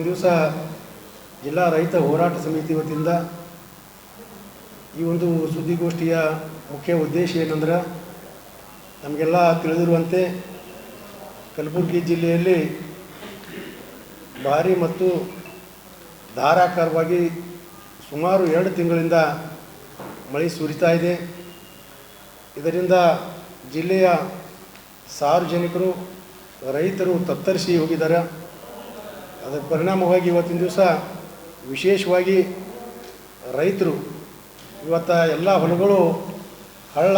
ಇವತ್ತಿನ ದಿವಸ ಜಿಲ್ಲಾ ರೈತ ಹೋರಾಟ ಸಮಿತಿ ವತಿಯಿಂದ ಈ ಒಂದು ಸುದ್ದಿಗೋಷ್ಠಿಯ ಮುಖ್ಯ ಉದ್ದೇಶ ಏನಂದ್ರೆ, ನಮಗೆಲ್ಲ ತಿಳಿದಿರುವಂತೆ ಕಲಬುರಗಿ ಜಿಲ್ಲೆಯಲ್ಲಿ ಭಾರಿ ಮತ್ತು ಧಾರಾಕಾರವಾಗಿ ಸುಮಾರು ಎರಡು ತಿಂಗಳಿಂದ ಮಳೆ ಸುರಿತಾ ಇದೆ. ಇದರಿಂದ ಜಿಲ್ಲೆಯ ಸಾರ್ವಜನಿಕರು, ರೈತರು ತತ್ತರಿಸಿ ಹೋಗಿದ್ದಾರೆ. ಅದರ ಪರಿಣಾಮವಾಗಿ ಇವತ್ತಿನ ದಿವಸ ವಿಶೇಷವಾಗಿ ರೈತರು, ಇವತ್ತ ಎಲ್ಲ ಹೊಲಗಳು, ಹಳ್ಳ,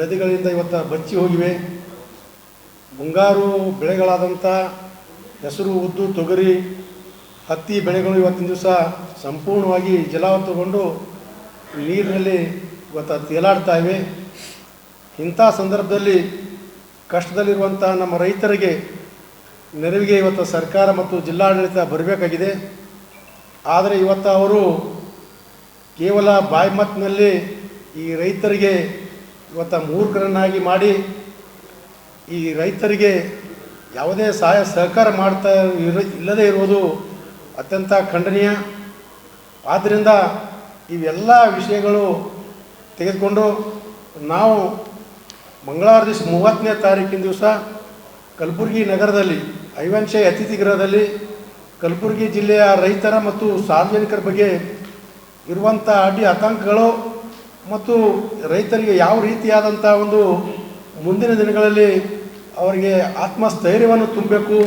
ನದಿಗಳಿಂದ ಇವತ್ತು ಬಚ್ಚಿ ಹೋಗಿವೆ. ಮುಂಗಾರು ಬೆಳೆಗಳಾದಂಥ ಹೆಸರು, ಉದ್ದು, ತೊಗರಿ, ಹತ್ತಿ ಬೆಳೆಗಳು ಇವತ್ತಿನ ದಿವಸ ಸಂಪೂರ್ಣವಾಗಿ ಜಲಾವೃತಗೊಂಡು ನೀರಿನಲ್ಲಿ ಇವತ್ತು ತೇಲಾಡ್ತಾ ಇವೆ. ಇಂಥ ಸಂದರ್ಭದಲ್ಲಿ ಕಷ್ಟದಲ್ಲಿರುವಂಥ ನಮ್ಮ ರೈತರಿಗೆ ನೆರವಿಗೆ ಇವತ್ತು ಸರ್ಕಾರ ಮತ್ತು ಜಿಲ್ಲಾಡಳಿತ ಬರಬೇಕಾಗಿದೆ. ಆದರೆ ಇವತ್ತು ಅವರು ಕೇವಲ ಬಾಯಿ ಮಾತಿನಲ್ಲಿ ಈ ರೈತರಿಗೆ ಇವತ್ತು ಮೂರ್ಖರನ್ನಾಗಿ ಮಾಡಿ ಈ ರೈತರಿಗೆ ಯಾವುದೇ ಸಹಾಯ ಸಹಕಾರ ಮಾಡ್ತಾ ಇರ, ಇಲ್ಲದೇ ಇರುವುದು ಅತ್ಯಂತ ಖಂಡನೀಯ. ಆದ್ದರಿಂದ ಇವೆಲ್ಲ ವಿಷಯಗಳು ತೆಗೆದುಕೊಂಡು ನಾವು ಮಂಗಳವಾರ ದಿವಸ ಮೂವತ್ತನೇ ತಾರೀಕಿನ ದಿವಸ ಕಲಬುರಗಿ ನಗರದಲ್ಲಿ ಐವಂಶೆ ಅತಿಥಿ ಗೃಹದಲ್ಲಿ ಕಲಬುರಗಿ ಜಿಲ್ಲೆಯ ರೈತರ ಮತ್ತು ಸಾರ್ವಜನಿಕರ ಬಗ್ಗೆ ಇರುವಂಥ ಅಡ್ಡಿ ಆತಂಕಗಳು ಮತ್ತು ರೈತರಿಗೆ ಯಾವ ರೀತಿಯಾದಂಥ ಒಂದು ಮುಂದಿನ ದಿನಗಳಲ್ಲಿ ಅವರಿಗೆ ಆತ್ಮಸ್ಥೈರ್ಯವನ್ನು ತುಂಬಬೇಕು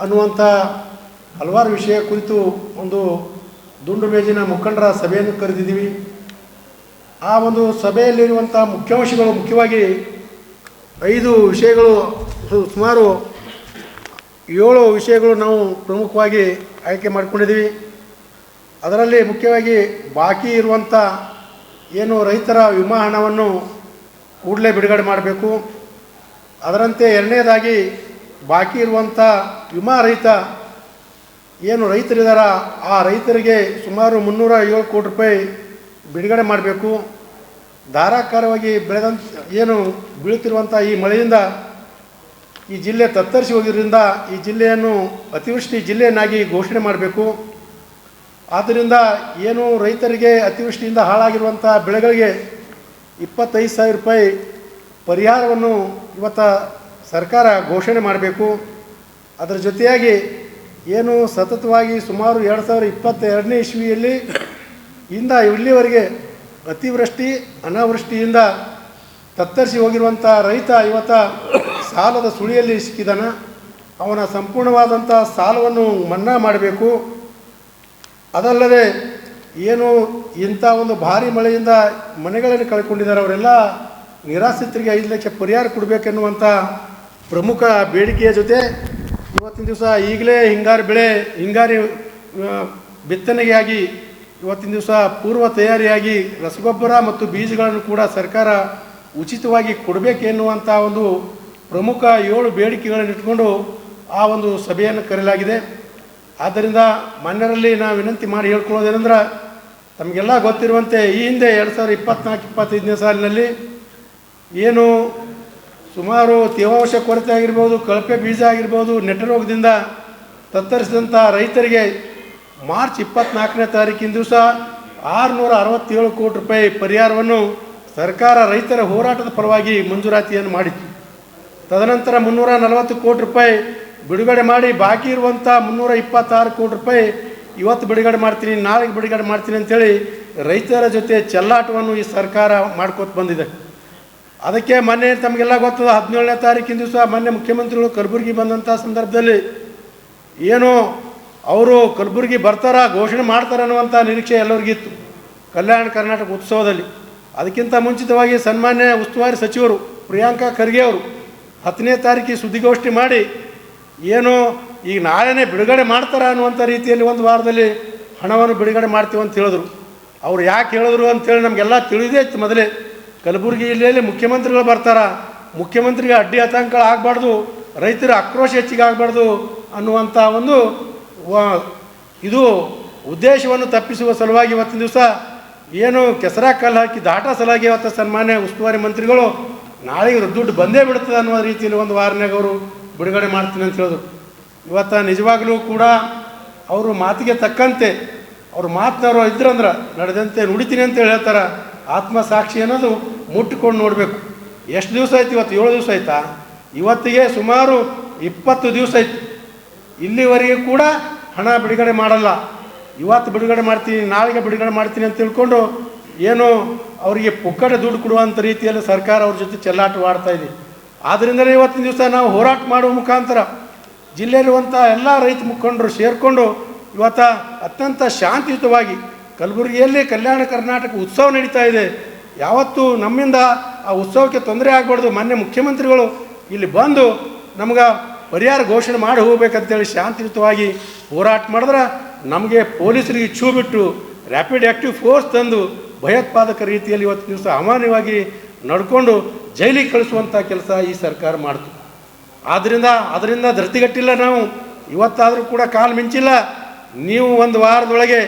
ಅನ್ನುವಂಥ ಹಲವಾರು ವಿಷಯ ಕುರಿತು ಒಂದು ದುಂಡು ಮೇಜಿನ ಮುಖಂಡರ ಸಭೆಯನ್ನು ಕರೆದಿದ್ದೀವಿ. ಆ ಒಂದು ಸಭೆಯಲ್ಲಿರುವಂಥ ಮುಖ್ಯಾಂಶಗಳು ಮುಖ್ಯವಾಗಿ ಐದು ವಿಷಯಗಳು ಸುಮಾರು ಏಳು ವಿಷಯಗಳು ನಾವು ಪ್ರಮುಖವಾಗಿ ಆಯ್ಕೆ ಮಾಡಿಕೊಂಡಿದ್ದೀವಿ. ಅದರಲ್ಲಿ ಮುಖ್ಯವಾಗಿ ಬಾಕಿ ಇರುವಂಥ ಏನು ರೈತರ ವಿಮಾ ಹಣವನ್ನು ಕೂಡಲೇ ಬಿಡುಗಡೆ ಮಾಡಬೇಕು. ಅದರಂತೆ ಎರಡನೇದಾಗಿ ಬಾಕಿ ಇರುವಂಥ ವಿಮಾ ರಹಿತ ಏನು ರೈತರಿದ್ದಾರ ಆ ರೈತರಿಗೆ ಸುಮಾರು ಮುನ್ನೂರ ಏಳು ಕೋಟಿ ರೂಪಾಯಿ ಬಿಡುಗಡೆ ಮಾಡಬೇಕು. ಧಾರಾಕಾರವಾಗಿ ಬೆಳೆದಂಥ, ಏನು ಬೀಳುತ್ತಿರುವಂಥ ಈ ಮಳೆಯಿಂದ ಈ ಜಿಲ್ಲೆ ತತ್ತರಿಸಿ ಹೋಗಿದ್ದರಿಂದ ಈ ಜಿಲ್ಲೆಯನ್ನು ಅತಿವೃಷ್ಟಿ ಜಿಲ್ಲೆಯನ್ನಾಗಿ ಘೋಷಣೆ ಮಾಡಬೇಕು. ಆದ್ದರಿಂದ ಏನು ರೈತರಿಗೆ ಅತಿವೃಷ್ಟಿಯಿಂದ ಹಾಳಾಗಿರುವಂಥ ಬೆಳೆಗಳಿಗೆ ಇಪ್ಪತ್ತೈದು ಸಾವಿರ ರೂಪಾಯಿ ಪರಿಹಾರವನ್ನು ಇವತ್ತ ಸರ್ಕಾರ ಘೋಷಣೆ ಮಾಡಬೇಕು. ಅದರ ಜೊತೆಯಾಗಿ ಏನು ಸತತವಾಗಿ ಸುಮಾರು ಎರಡು ಸಾವಿರ ಇಪ್ಪತ್ತೆರಡನೇ ಇಸ್ವಿಯಲ್ಲಿ ಇಂದ ಇಲ್ಲಿವರೆಗೆ ಅತಿವೃಷ್ಟಿ, ಅನಾವೃಷ್ಟಿಯಿಂದ ತತ್ತರಿಸಿ ಹೋಗಿರುವಂಥ ರೈತ ಇವತ್ತ ಸಾಲದ ಸುಳಿಯಲ್ಲಿ ಸಿಕ್ಕಿದನ, ಅವನ ಸಂಪೂರ್ಣವಾದಂಥ ಸಾಲವನ್ನು ಮನ್ನಾ ಮಾಡಬೇಕು. ಅದಲ್ಲದೆ ಏನು ಇಂಥ ಒಂದು ಭಾರಿ ಮಳೆಯಿಂದ ಮನೆಗಳನ್ನು ಕಳ್ಕೊಂಡಿದ್ದಾರೆ ಅವರೆಲ್ಲ, ನಿರಾಶ್ರಿತರಿಗೆ ಐದು ಲಕ್ಷ ಪರಿಹಾರ ಕೊಡಬೇಕೆನ್ನುವಂಥ ಪ್ರಮುಖ ಬೇಡಿಕೆಯ ಜೊತೆ ಇವತ್ತಿನ ದಿವಸ ಈಗಲೇ ಹಿಂಗಾರು ಬೆಳೆ, ಹಿಂಗಾರಿ ಬಿತ್ತನೆಗಾಗಿ ಇವತ್ತಿನ ದಿವಸ ಪೂರ್ವ ತಯಾರಿಯಾಗಿ ರಸಗೊಬ್ಬರ ಮತ್ತು ಬೀಜಗಳನ್ನು ಕೂಡ ಸರ್ಕಾರ ಉಚಿತವಾಗಿ ಕೊಡಬೇಕೆನ್ನುವಂಥ ಒಂದು ಪ್ರಮುಖ ಏಳು ಬೇಡಿಕೆಗಳನ್ನು ಇಟ್ಕೊಂಡು ಆ ಒಂದು ಸಭೆಯನ್ನು ಕರೆಯಲಾಗಿದೆ. ಆದ್ದರಿಂದ ಮನ್ನರಲ್ಲಿ ನಾವು ವಿನಂತಿ ಮಾಡಿ ಹೇಳ್ಕೊಳ್ಳೋದೇನೆಂದ್ರೆ, ತಮಗೆಲ್ಲ ಗೊತ್ತಿರುವಂತೆ ಈ ಹಿಂದೆ ಎರಡು ಸಾವಿರದ ಇಪ್ಪತ್ನಾಲ್ಕು, ಇಪ್ಪತ್ತೈದನೇ ಸಾಲಿನಲ್ಲಿ ಏನು ಸುಮಾರು ತೇವಾಂಶ ಕೊರತೆ ಆಗಿರ್ಬೋದು, ಕಳಪೆ ಬೀಜ ಆಗಿರ್ಬೋದು ನೆಟ್ಟರೋಗದಿಂದ ತತ್ತರಿಸಿದಂಥ ರೈತರಿಗೆ ಮಾರ್ಚ್ ಇಪ್ಪತ್ನಾಲ್ಕನೇ ತಾರೀಕಿನ ದಿವಸ ಆರುನೂರ ಅರವತ್ತೇಳು ಕೋಟಿ ರೂಪಾಯಿ ಪರಿಹಾರವನ್ನು ಸರ್ಕಾರ ರೈತರ ಹೋರಾಟದ ಪರವಾಗಿ ಮಂಜೂರಾತಿಯನ್ನು ಮಾಡಿತ್ತು. ತದನಂತರ ಮುನ್ನೂರ ನಲವತ್ತು ಕೋಟಿ ರೂಪಾಯಿ ಬಿಡುಗಡೆ ಮಾಡಿ, ಬಾಕಿ ಇರುವಂಥ ಮುನ್ನೂರ ಇಪ್ಪತ್ತಾರು ಕೋಟಿ ರೂಪಾಯಿ ಇವತ್ತು ಬಿಡುಗಡೆ ಮಾಡ್ತೀನಿ, ನಾಳೆಗೆ ಬಿಡುಗಡೆ ಮಾಡ್ತೀನಿ ಅಂತೇಳಿ ರೈತರ ಜೊತೆ ಚೆಲ್ಲಾಟವನ್ನು ಈ ಸರ್ಕಾರ ಮಾಡ್ಕೋತ ಬಂದಿದೆ. ಅದಕ್ಕೆ ಮೊನ್ನೆ ತಮಗೆಲ್ಲ ಗೊತ್ತದ, ಹದಿನೇಳನೇ ತಾರೀಕಿನ ದಿವಸ ಮೊನ್ನೆ ಮುಖ್ಯಮಂತ್ರಿಗಳು ಕಲಬುರಗಿ ಬಂದಂಥ ಸಂದರ್ಭದಲ್ಲಿ ಏನು ಅವರು ಕಲಬುರಗಿ ಬರ್ತಾರ, ಘೋಷಣೆ ಮಾಡ್ತಾರೆ ಅನ್ನುವಂಥ ನಿರೀಕ್ಷೆ ಎಲ್ಲರಿಗಿತ್ತು. ಕಲ್ಯಾಣ ಕರ್ನಾಟಕ ಉತ್ಸವದಲ್ಲಿ. ಅದಕ್ಕಿಂತ ಮುಂಚಿತವಾಗಿ ಸನ್ಮಾನ್ಯ ಉಸ್ತುವಾರಿ ಸಚಿವರು ಪ್ರಿಯಾಂಕಾ ಖರ್ಗೆ ಅವರು ಹತ್ತನೇ ತಾರೀಕಿಗೆ ಸುದ್ದಿಗೋಷ್ಠಿ ಮಾಡಿ, ಏನು ಈಗ ನಾಳೆನೇ ಬಿಡುಗಡೆ ಮಾಡ್ತಾರ ಅನ್ನುವಂಥ ರೀತಿಯಲ್ಲಿ ಒಂದು ವಾರದಲ್ಲಿ ಹಣವನ್ನು ಬಿಡುಗಡೆ ಮಾಡ್ತೀವಿ ಅಂತ ಹೇಳಿದ್ರು. ಅವ್ರು ಯಾಕೆ ಹೇಳಿದ್ರು ಅಂತೇಳಿ ನಮಗೆಲ್ಲ ತಿಳಿದೇ ಇತ್ತು ಮೊದಲೇ. ಕಲಬುರಗಿ ಜಿಲ್ಲೆಯಲ್ಲಿ ಮುಖ್ಯಮಂತ್ರಿಗಳು ಬರ್ತಾರ, ಮುಖ್ಯಮಂತ್ರಿಗೆ ಅಡ್ಡಿ ಆತಂಕಗಳು ಆಗಬಾರ್ದು, ರೈತರ ಆಕ್ರೋಶ ಹೆಚ್ಚಿಗೆ ಆಗಬಾರ್ದು ಅನ್ನುವಂಥ ಒಂದು ಇದು ಉದ್ದೇಶವನ್ನು ತಪ್ಪಿಸುವ ಸಲುವಾಗಿ ಇವತ್ತಿನ ದಿವಸ ಏನು ಕೆಸರ ಕಲ್ಲು ಹಾಕಿ ದಾಟ ಸಲುವಾಗಿ ಇವತ್ತು ಸನ್ಮಾನ್ಯ ಉಸ್ತುವಾರಿ ಮಂತ್ರಿಗಳು ನಾಳೆಗೆ ದುಡ್ಡು ಬಂದೇ ಬಿಡ್ತದೆ ಅನ್ನೋ ರೀತಿಯಲ್ಲಿ ಒಂದು ವಾರನಾಗ ಅವರು ಬಿಡುಗಡೆ ಮಾಡ್ತೀನಿ ಅಂತ ಹೇಳಿದ್ರು ಇವತ್ತು ನಿಜವಾಗಲೂ ಕೂಡ ಅವರು ಮಾತಿಗೆ ತಕ್ಕಂತೆ ಅವ್ರ ಮಾತನವರು ಇದ್ರಂದ್ರೆ ನಡೆದಂತೆ ನುಡಿತೀನಿ ಅಂತ ಹೇಳ್ತಾರ. ಆತ್ಮ ಆತ್ಮಸಾಕ್ಷಿ ಅನ್ನೋದು ಮುಟ್ಟಿಕೊಂಡು ನೋಡಬೇಕು. ಎಷ್ಟು ದಿವಸ ಆಯ್ತು ಇವತ್ತು? ಏಳು ದಿವಸ ಆಯ್ತಾ? ಇವತ್ತಿಗೆ ಸುಮಾರು ಇಪ್ಪತ್ತು ದಿವಸ ಆಯ್ತು. ಇಲ್ಲಿವರೆಗೆ ಕೂಡ ಹಣ ಬಿಡುಗಡೆ ಮಾಡಲ್ಲ. ಇವತ್ತು ಬಿಡುಗಡೆ ಮಾಡ್ತೀನಿ, ನಾಳೆಗೆ ಬಿಡುಗಡೆ ಮಾಡ್ತೀನಿ ಅಂತ ತಿಳ್ಕೊಂಡು ಏನು ಅವರಿಗೆ ಪುಕ್ಕಟ ದುಡ್ಡು ಕೊಡುವಂಥ ರೀತಿಯಲ್ಲಿ ಸರ್ಕಾರ ಅವ್ರ ಜೊತೆ ಚೆಲ್ಲಾಟವಾಡ್ತಾ ಇದೆ. ಆದ್ದರಿಂದಲೇ ಇವತ್ತಿನ ದಿವಸ ನಾವು ಹೋರಾಟ ಮಾಡುವ ಮುಖಾಂತರ ಜಿಲ್ಲೆಯಲ್ಲಿರುವಂಥ ಎಲ್ಲ ರೈತ ಮುಖಂಡರು ಸೇರಿಕೊಂಡು ಇವತ್ತ ಅತ್ಯಂತ ಶಾಂತಿಯುತವಾಗಿ ಕಲಬುರಗಿಯಲ್ಲಿ ಕಲ್ಯಾಣ ಕರ್ನಾಟಕ ಉತ್ಸವ ನಡೀತಾ ಇದೆ. ಯಾವತ್ತೂ ನಮ್ಮಿಂದ ಆ ಉತ್ಸವಕ್ಕೆ ತೊಂದರೆ ಆಗಬಾರ್ದು. ಮೊನ್ನೆ ಮುಖ್ಯಮಂತ್ರಿಗಳು ಇಲ್ಲಿ ಬಂದು ನಮ್ಗೆ ಪರಿಹಾರ ಘೋಷಣೆ ಮಾಡಿ ಹೋಗ್ಬೇಕಂತೇಳಿ ಶಾಂತಿಯುತವಾಗಿ ಹೋರಾಟ ಮಾಡಿದ್ರೆ ನಮಗೆ ಪೊಲೀಸರಿಗೆ ಛೂ ಬಿಟ್ಟು ರ್ಯಾಪಿಡ್ ಆ್ಯಕ್ಟಿವ್ ಫೋರ್ಸ್ ತಂದು ಭಯೋತ್ಪಾದಕ ರೀತಿಯಲ್ಲಿ ಇವತ್ತು ದಿವಸ ಅಮಾನ್ಯವಾಗಿ ನಡ್ಕೊಂಡು ಜೈಲಿಗೆ ಕಳಿಸುವಂಥ ಕೆಲಸ ಈ ಸರ್ಕಾರ ಮಾಡ್ತು. ಆದ್ದರಿಂದ ಅದರಿಂದ ಧೃತಿಗಟ್ಟಿಲ್ಲ ನಾವು. ಇವತ್ತಾದರೂ ಕೂಡ ಕಾಲು ಮಿಂಚಿಲ್ಲ. ನೀವು ಒಂದು ವಾರದೊಳಗೆ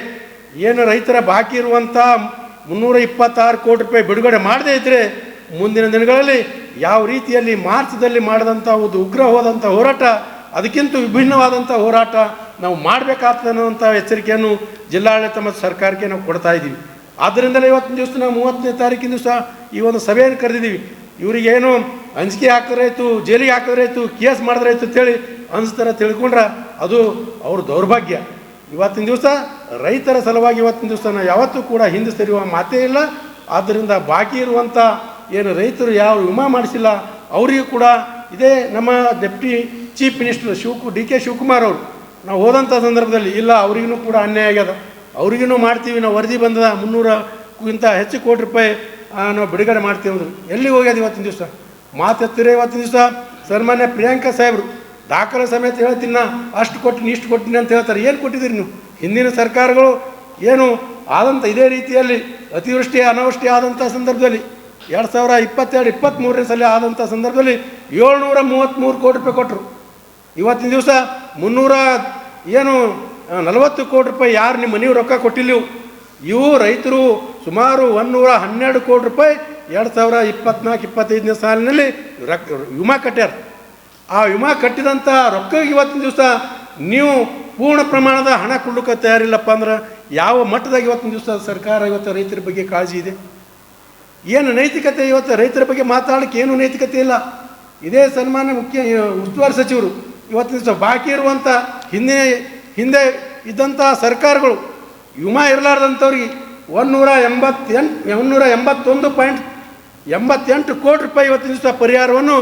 ಏನು ರೈತರ ಬಾಕಿ ಇರುವಂಥ ಮುನ್ನೂರ ಇಪ್ಪತ್ತಾರು ಕೋಟಿ ರೂಪಾಯಿ ಬಿಡುಗಡೆ ಮಾಡದೇ ಇದ್ದರೆ ಮುಂದಿನ ದಿನಗಳಲ್ಲಿ ಯಾವ ರೀತಿಯಲ್ಲಿ ಮಾರ್ಚ್ದಲ್ಲಿ ಮಾಡಿದಂಥ ಒಂದು ಉಗ್ರ ಹೋದಂಥ ಹೋರಾಟ, ಅದಕ್ಕಿಂತ ವಿಭಿನ್ನವಾದಂಥ ಹೋರಾಟ ನಾವು ಮಾಡಬೇಕಾಗ್ತದೆ ಅನ್ನುವಂಥ ಎಚ್ಚರಿಕೆಯನ್ನು ಜಿಲ್ಲಾಡಳಿತ ಮತ್ತು ಸರ್ಕಾರಕ್ಕೆ ನಾವು ಕೊಡ್ತಾ ಇದ್ದೀವಿ. ಆದ್ದರಿಂದಲೇ ಇವತ್ತಿನ ದಿವಸ ನಾವು ಮೂವತ್ತನೇ ತಾರೀಕಿನ ದಿವಸ ಈ ಒಂದು ಸಭೆಯನ್ನು ಕರೆದಿದ್ದೀವಿ. ಇವರಿಗೇನು ಅಂಜಿಕೆ ಹಾಕಿದ್ರಾಯ್ತು ಜೈಲಿಗೆ ಹಾಕಿದ್ರಾಯ್ತು ಕೇಸ್ ಮಾಡಿದ್ರಾಯ್ತು ಅಂತೇಳಿ ಅನಿಸ್ತಾರ ತಿಳ್ಕೊಂಡ್ರೆ ಅದು ಅವ್ರ ದೌರ್ಭಾಗ್ಯ. ಇವತ್ತಿನ ದಿವಸ ರೈತರ ಸಲುವಾಗಿ ಇವತ್ತಿನ ದಿವಸ ನಾವು ಯಾವತ್ತೂ ಕೂಡ ಹಿಂದೆ ಸರಿಯುವ ಮಾತೇ ಇಲ್ಲ. ಆದ್ದರಿಂದ ಬಾಕಿ ಇರುವಂಥ ಏನು ರೈತರು ಯಾವ ವಿಮಾ ಮಾಡಿಸಿಲ್ಲ, ಅವರಿಗೂ ಕೂಡ ಇದೇ ನಮ್ಮ ಡೆಪ್ಟಿ ಚೀಫ್ ಮಿನಿಸ್ಟರ್ ಶಿವಕು ಡಿ ಕೆ ಶಿವಕುಮಾರ್ ಅವರು ನಾವು ಹೋದಂಥ ಸಂದರ್ಭದಲ್ಲಿ ಇಲ್ಲ, ಅವ್ರಿಗೂ ಕೂಡ ಅನ್ಯಾಯ ಆಗ್ಯದ. ಅವ್ರಿಗೂ ಮಾಡ್ತೀವಿ, ನಾವು ವರದಿ ಬಂದದ ಮುನ್ನೂರಕ್ಕಿಂತ ಹೆಚ್ಚು ಕೋಟಿ ರೂಪಾಯಿ ನಾವು ಬಿಡುಗಡೆ ಮಾಡ್ತೀವಿ ಅಂದರು ಎಲ್ಲಿ ಹೋಗ್ಯದ ಇವತ್ತಿನ ದಿವಸ? ಮಾತೆತ್ತಿರ ಇವತ್ತಿನ ದಿವಸ? ಸನ್ಮಾನ್ಯ ಪ್ರಿಯಾಂಕಾ ಸಾಹೇಬರು, ದಾಖಲೆ ಸಮೇತ ಹೇಳ್ತೀನಿ ನಾ, ಅಷ್ಟು ಕೊಟ್ಟಿನಿ, ಇಷ್ಟು ಕೊಟ್ಟಿನಿ ಅಂತ ಹೇಳ್ತಾರೆ. ಏನು ಕೊಟ್ಟಿದ್ದೀರಿ ನೀವು? ಹಿಂದಿನ ಸರ್ಕಾರಗಳು ಏನು ಆದಂಥ ಇದೇ ರೀತಿಯಲ್ಲಿ, ಅತಿವೃಷ್ಟಿ, ಅನಾವೃಷ್ಟಿ ಆದಂಥ ಸಂದರ್ಭದಲ್ಲಿ, ಎರಡು ಸಾವಿರ ಇಪ್ಪತ್ತೆರಡು ಇಪ್ಪತ್ತ್ಮೂರನೇ ಸಲ ಆದಂಥ ಸಂದರ್ಭದಲ್ಲಿ ಏಳ್ನೂರ ಮೂವತ್ತ್ಮೂರು ಕೋಟಿ ರೂಪಾಯಿ ಕೊಟ್ಟರು ಇವತ್ತಿನ ದಿವಸ ಮುನ್ನೂರ, ಏನು ನಲವತ್ತು ಕೋಟಿ ರೂಪಾಯಿ ಯಾರು ನಿಮ್ಮ ಮನೆಯವ್ರು ರೊಕ್ಕ ಕೊಟ್ಟಿಲ್ಲ. ಇವು ರೈತರು ಸುಮಾರು ಒಂದೂರ ಹನ್ನೆರಡು ಕೋಟಿ ರೂಪಾಯಿ ಎರಡು ಸಾವಿರ ಇಪ್ಪತ್ನಾಲ್ಕು, ಇಪ್ಪತ್ತೈದನೇ ಸಾಲಿನಲ್ಲಿ ರೊಕ್ಕ ವಿಮಾ ಕಟ್ಟ್ಯಾರ ಆ ವಿಮಾ ಕಟ್ಟಿದಂಥ ರೊಕ್ಕ ಇವತ್ತಿನ ದಿವಸ ನೀವು ಪೂರ್ಣ ಪ್ರಮಾಣದ ಹಣ ಕೊಡ್ಲಿಕ್ಕೆ ತಯಾರಿಲ್ಲಪ್ಪ ಅಂದ್ರೆ ಯಾವ ಮಟ್ಟದಾಗ ಇವತ್ತಿನ ದಿವಸ ಸರ್ಕಾರ ಇವತ್ತು ರೈತರ ಬಗ್ಗೆ ಕಾಳಜಿ ಇದೆ? ಏನು ನೈತಿಕತೆ ಇವತ್ತು ರೈತರ ಬಗ್ಗೆ ಮಾತಾಡೋಕ್ಕೆ ಏನು ನೈತಿಕತೆ ಇಲ್ಲ? ಇದೇ ಸನ್ಮಾನ್ಯ ಮುಖ್ಯ ಉಸ್ತುವಾರಿ ಸಚಿವರು ಇವತ್ತಿನ ದಿವಸ ಬಾಕಿ ಇರುವಂಥ ಹಿಂದೆ ಹಿಂದೆ ಇದ್ದಂತಹ ಸರ್ಕಾರಗಳು ವಿಮಾ ಇರಲಾರ್ದಂಥವ್ರಿಗೆ ಒಂದೂರ ಎಂಬತ್ತೆಂಟು ಒಂದೂರ ಎಂಬತ್ತೊಂದು ಪಾಯಿಂಟ್ ಎಂಬತ್ತೆಂಟು ಕೋಟಿ ರೂಪಾಯಿ ಇವತ್ತಿನ ದಿವಸ ಪರಿಹಾರವನ್ನು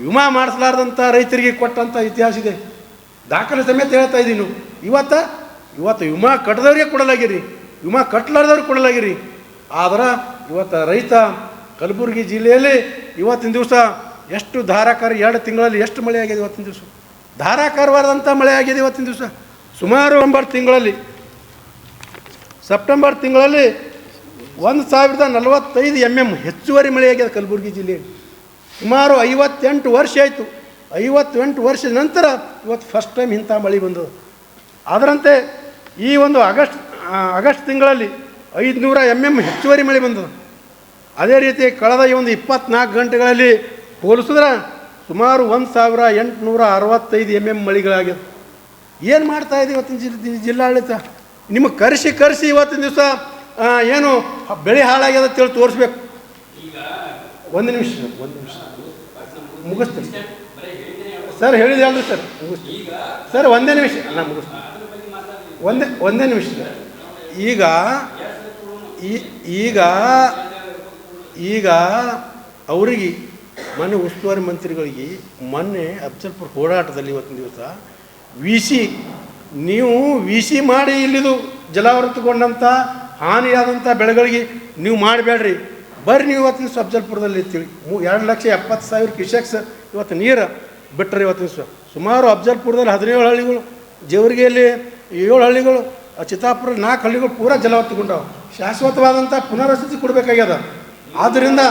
ವಿಮಾ ಮಾಡಿಸಲಾರ್ದಂಥ ರೈತರಿಗೆ ಕೊಟ್ಟಂಥ ಇತಿಹಾಸ ಇದೆ. ದಾಖಲೆ ಸಮೇತ ಹೇಳ್ತಾ ಇದ್ದೀನಿ. ಇವತ್ತು ಇವತ್ತು ವಿಮಾ ಕಟ್ಟದವ್ರಿಗೆ ಕೊಡಲಾಗಿರಿ ವಿಮ ಕಟ್ಟಲಾರ್ದವ್ರಿಗೆ ಕೊಡಲಾಗಿರಿ ಆದ್ರೆ ಇವತ್ತು ರೈತ ಕಲಬುರಗಿ ಜಿಲ್ಲೆಯಲ್ಲಿ ಇವತ್ತಿನ ದಿವಸ ಎಷ್ಟು ಧಾರಾಕಾರ ಎರಡು ತಿಂಗಳಲ್ಲಿ ಎಷ್ಟು ಮಳೆ ಆಗಿದೆ ಇವತ್ತಿನ ದಿವಸ? ಧಾರಾಕಾರವಾದಂಥ ಮಳೆ ಆಗಿದೆ ಇವತ್ತಿನ ದಿವಸ. ಸುಮಾರು ಒಂಬತ್ತು ತಿಂಗಳಲ್ಲಿ, ಸೆಪ್ಟೆಂಬರ್ ತಿಂಗಳಲ್ಲಿ ಒಂದು ಸಾವಿರದ ನಲವತ್ತೈದು ಎಂ ಎಂ ಹೆಚ್ಚುವರಿ ಮಳೆ ಆಗಿದೆ ಕಲಬುರಗಿ ಜಿಲ್ಲೆಯಲ್ಲಿ. ಸುಮಾರು ಐವತ್ತೆಂಟು ವರ್ಷ ಆಯಿತು. ಐವತ್ತೆಂಟು ವರ್ಷದ ನಂತರ ಇವತ್ತು ಫಸ್ಟ್ ಟೈಮ್ ಇಂಥ ಮಳೆ ಬಂದದು ಅದರಂತೆ ಈ ಒಂದು ಆಗಸ್ಟ್ ಆಗಸ್ಟ್ ತಿಂಗಳಲ್ಲಿ ಐದುನೂರ ಎಂ ಎಂ ಹೆಚ್ಚುವರಿ ಮಳೆ ಬಂದದು ಅದೇ ರೀತಿ ಕಳೆದ ಈ ಒಂದು ಇಪ್ಪತ್ನಾಲ್ಕು ಗಂಟೆಗಳಲ್ಲಿ ಹೋಲಿಸಿದ್ರೆ ಸುಮಾರು ಒಂದು ಸಾವಿರ ಎಂಟುನೂರ ಅರವತ್ತೈದು ಎಂ ಎಂ ಮಳೆಗಳಾಗ್ಯದ ಏನು ಮಾಡ್ತಾ ಇದೆ ಇವತ್ತಿನ ಜಿಲ್ ಜಿಲ್ಲಾಡಳಿತ? ನಿಮಗೆ ಕರೆಸಿ ಕರೆಸಿ ಇವತ್ತಿನ ದಿವಸ ಏನು ಬೆಳೆ ಹಾಳಾಗ್ಯದ ಅಂತೇಳಿ ತೋರಿಸ್ಬೇಕು. ಒಂದು ನಿಮಿಷ ಒಂದು ನಿಮಿಷ. ಮುಗಿಸ್ತೀನಿ. ಸರ್, ಹೇಳಿದೆ ಅಲ್ರಿ ಸರ್, ಮುಗಿಸ್ತೀನಿ. ಸರ್, ಒಂದೇ ನಿಮಿಷ. ನಾನು ಮುಗಿಸ್ತೀನಿ. ಒಂದೇ ಒಂದೇ ನಿಮಿಷ ಈಗ ಈಗ ಈಗ ಅವರಿಗೆ ಮೊನ್ನೆ ಉಸ್ತುವಾರಿ ಮಂತ್ರಿಗಳಿಗೆ ಮೊನ್ನೆ ಅಫ್ಜಲ್ಪುರ್ ಹೋರಾಟದಲ್ಲಿ ಇವತ್ತಿನ ದಿವಸ ವಿ ಸಿ ನೀವು ವಿಸಿ ಮಾಡಿ ಇಲ್ಲಿದು ಜಲಾವೃತಗೊಂಡಂಥ ಹಾನಿಯಾದಂಥ ಬೆಳೆಗಳಿಗೆ ನೀವು ಮಾಡಬೇಡ್ರಿ. ಬರ್ರಿ ನೀವು ಇವತ್ತಿನ ದಿವಸ ಅಫ್ಜಲ್ಪುರದಲ್ಲಿ ಇರ್ತೀವಿ. ಮೂ ಎರಡು ಲಕ್ಷ ಎಪ್ಪತ್ತು ಸಾವಿರ ಕ್ಯೂಸೆಕ್ಸ್ ಇವತ್ತು ನೀರು ಬಿಟ್ಟರೆ ಇವತ್ತಿನ ಸ ಸುಮಾರು ಅಫ್ಜಲ್ಪುರದಲ್ಲಿ ಹದಿನೇಳು ಹಳ್ಳಿಗಳು, ಜೇವರಿಗೆಯಲ್ಲಿ ಏಳು ಹಳ್ಳಿಗಳು ಚಿತ್ತಾಪುರ ನಾಲ್ಕು ಹಳ್ಳಿಗಳು ಪೂರಾ ಜಲವತ್ತುಕೊಂಡವು ಶಾಶ್ವತವಾದಂಥ ಪುನರ್ವಸತಿ ಕೊಡಬೇಕಾಗ್ಯದ. ಆದ್ದರಿಂದ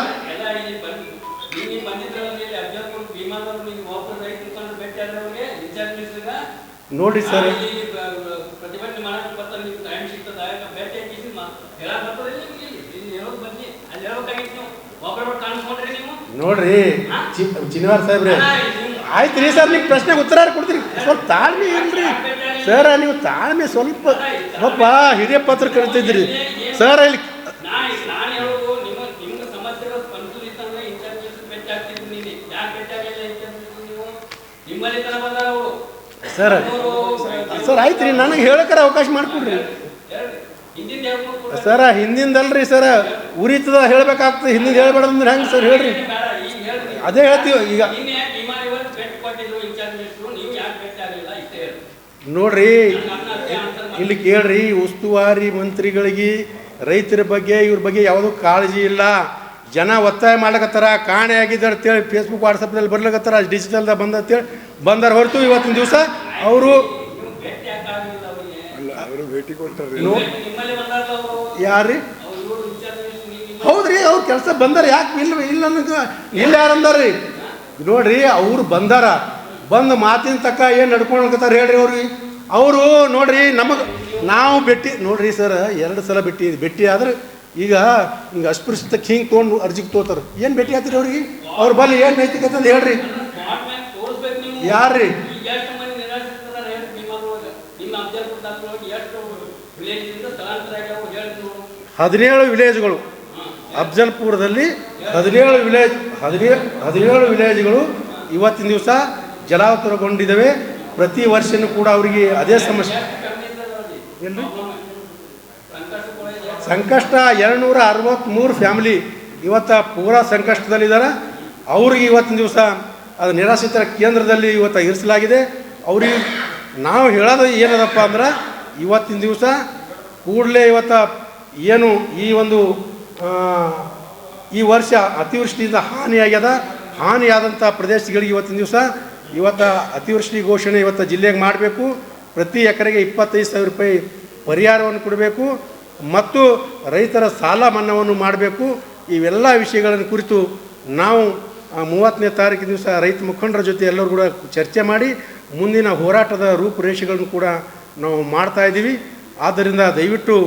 ಕಾಣಿಸ್ಕೊಂಡ್ರಿ ಸರ್ ನೋಡ್ರಿ ಚಿನ್ವಾರ್ ಸಾಹೇಬ್ರೆ. ಆಯ್ತು ರೀ ಸರ್ ನಿಮ್ಗೆ ಪ್ರಶ್ನೆಗೆ ಉತ್ತರ ಕೊಡ್ತೀರಿ? ಸ್ವಲ್ಪ ತಾಳ್ಮೆ ಇಲ್ರಿ ಸರ್ ನೀವು ತಾಳ್ಮೆ ಸ್ವಲ್ಪ ಒಬ್ಬ ಹಿರಿಯ ಪತ್ರ ಕರಿತಿದ್ರಿ ಸರ್ ಇಲ್ಲಿ ನೀವು. ನಿಮ್ಮಲ್ಲಿ ತನ ಅವರು. ಸರ್ ಸರ್ ಆಯ್ತು ರೀ ನನಗೆ ಹೇಳಕ್ಕಾರ ಅವಕಾಶ ಮಾಡಿಕೊಡ್ರಿ. ಸರ, ಹಿಂದಿಂದಲ್ರಿ ಸರ, ಉರಿತದ ಹೇಳ್ಬೇಕಾಗ್ತದೆ, ಹಿಂದಿಂದ ಹೇಳ್ಬೇಡಂದ್ರೆ ಹೆಂಗೆ ಸರ್, ಹೇಳ್ರಿ. ಅದೇ ಹೇಳ್ತೀವಿ, ಈಗ ನೋಡ್ರಿ, ಇಲ್ಲಿ ಕೇಳ್ರಿ, ಉಸ್ತುವಾರಿ ಮಂತ್ರಿಗಳಿಗೆ, ರೈತರ ಬಗ್ಗೆ, ಇವ್ರ ಬಗ್ಗೆ ಯಾವುದೂ ಕಾಳಜಿ ಇಲ್ಲ. ಜನ ಒತ್ತಾಯ ಮಾಡ್ಲಕತ್ತಾರ ಕಾಣೆ ಆಗಿದ್ದಾರೆ ಅಂತೇಳಿ ಫೇಸ್ಬುಕ್ ವಾಟ್ಸಪ್ನಲ್ಲಿ ಬರ್ಲಕತ್ತಾರ ಡಿಜಿಟಲ್ದಾಗ ಬಂದ ಅಂತೇಳಿ ಬಂದಾರ ಹೊರತು ಇವತ್ತಿನ ದಿವಸ ಅವರು ಭೇಟಿ ಅವರು ಭೇಟಿ ಅವರು ಅವ್ರು ನಿಮ್ಮ ಹೌದ್ರಿ ಅವ್ರ ಕೆಲಸ ಬಂದಾರ ಯಾಕೆ ಇಲ್ಲ ಇಲ್ಲ ಅನ್ನೋದು ಇಲ್ಲ ಯಾರಂದಾರ್ರಿ ನೋಡ್ರಿ ಅವ್ರು ಬಂದಾರ. ಬಂದು ಮಾತಿನ ತಕ್ಕ ಏನು ನಡ್ಕೊಳಕತ್ತಾರ ಹೇಳ್ರಿ ಅವ್ರಿಗೆ ಅವರು ನೋಡ್ರಿ ನಮಗೆ ನಾವು ಭೇಟಿ ನೋಡ್ರಿ ಸರ್ ಎರಡು ಸಲ ಭೇಟಿ ಭೇಟಿ ಆದ್ರೆ ಈಗ ಹಿಂಗೆ ಅಸ್ಪೃಶ್ಯತೆ ಹಿಂಗೆ ತೊಗೊಂಡು ಅರ್ಜಿಗೆ ತೋತಾರ. ಏನು ಭೇಟಿ ಆಗ್ತೀರಿ ಅವ್ರಿಗೆ? ಅವ್ರ ಬಲ್ಲಿ ಏನು ನೈತಿಕತೆ ಅಂತ ಹೇಳ್ರಿ. ಯಾರ್ರಿ? ಹದಿನೇಳು ವಿಲೇಜ್ಗಳು. ಅಫ್ಜಲ್ಪುರದಲ್ಲಿ ಹದಿನೇಳು ವಿಲೇಜ್ ಹದಿನೇಳು ಹದಿನೇಳು ವಿಲೇಜ್ಗಳು ಇವತ್ತಿನ ದಿವಸ ಜಲಾವತರಗೊಂಡಿದ್ದಾವೆ ಪ್ರತಿ ವರ್ಷನೂ ಕೂಡ ಅವರಿಗೆ ಅದೇ ಸಮಸ್ಯೆ. ಕಮ್ಮಿ ಇದ್ದದ ನೋಡಿ ಎಲ್ರಿ ಸಂಕಷ್ಟಗಳು ಎಷ್ಟು ಸಂಕಷ್ಟ ಎರಡುನೂರ ಅರವತ್ತ್ಮೂರು ಫ್ಯಾಮಿಲಿ ಇವತ್ತು ಪೂರಾ ಸಂಕಷ್ಟದಲ್ಲಿದ್ದಾರೆ ಅವ್ರಿಗೆ ಇವತ್ತಿನ ದಿವಸ ಅದು ನಿರಾಶ್ರಿತರ ಕೇಂದ್ರದಲ್ಲಿ ಇವತ್ತು ಇರಿಸಲಾಗಿದೆ. ಅವ್ರಿಗೆ ನಾವು ಹೇಳೋದು ಏನದಪ್ಪ ಅಂದ್ರೆ, ಇವತ್ತಿನ ದಿವಸ ಕೂಡಲೇ ಇವತ್ತು ಏನು ಈ ಒಂದು ಈ ವರ್ಷ ಅತಿವೃಷ್ಟಿಯಿಂದ ಹಾನಿಯಾಗ್ಯದ. ಹಾನಿಯಾದಂಥ ಪ್ರದೇಶಗಳಿಗೆ ಇವತ್ತಿನ ದಿವಸ ಇವತ್ತು ಅತಿವೃಷ್ಟಿ ಘೋಷಣೆ ಇವತ್ತು ಜಿಲ್ಲೆಗೆ ಮಾಡಬೇಕು. ಪ್ರತಿ ಎಕರೆಗೆ ಇಪ್ಪತ್ತೈದು ಸಾವಿರ ರೂಪಾಯಿ ಪರಿಹಾರವನ್ನು ಕೊಡಬೇಕು. ಮತ್ತು ರೈತರ ಸಾಲ ಮನ್ನಾವನ್ನು ಮಾಡಬೇಕು. ಇವೆಲ್ಲ ವಿಷಯಗಳನ್ನು ಕುರಿತು ನಾವು ಮೂವತ್ತನೇ ತಾರೀಕು ದಿವಸ ರೈತ ಮುಖಂಡರ ಜೊತೆ ಎಲ್ಲರೂ ಕೂಡ ಚರ್ಚೆ ಮಾಡಿ, ಮುಂದಿನ ಹೋರಾಟದ ರೂಪುರೇಷೆಗಳನ್ನು ಕೂಡ ನಾವು ಮಾಡ್ತಾ ಇದ್ದೀವಿ. ಆದ್ದರಿಂದ ದಯವಿಟ್ಟು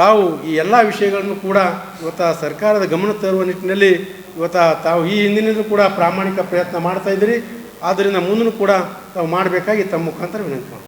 ತಾವು ಈ ಎಲ್ಲ ವಿಷಯಗಳನ್ನು ಕೂಡ ಇವತ್ತು ಸರ್ಕಾರದ ಗಮನ ತರುವ ನಿಟ್ಟಿನಲ್ಲಿ ಇವತ್ತು ತಾವು ಈ ಹಿಂದಿನಿಂದಲೂ ಕೂಡ ಪ್ರಾಮಾಣಿಕ ಪ್ರಯತ್ನ ಮಾಡ್ತಾ ಇದ್ದೀರಿ. ಆದ್ದರಿಂದ ಮುಂದೂ ಕೂಡ ತಾವು ಮಾಡಬೇಕಾಗಿ ತಮ್ಮ ಮುಖಾಂತರ ವಿನಂತಿ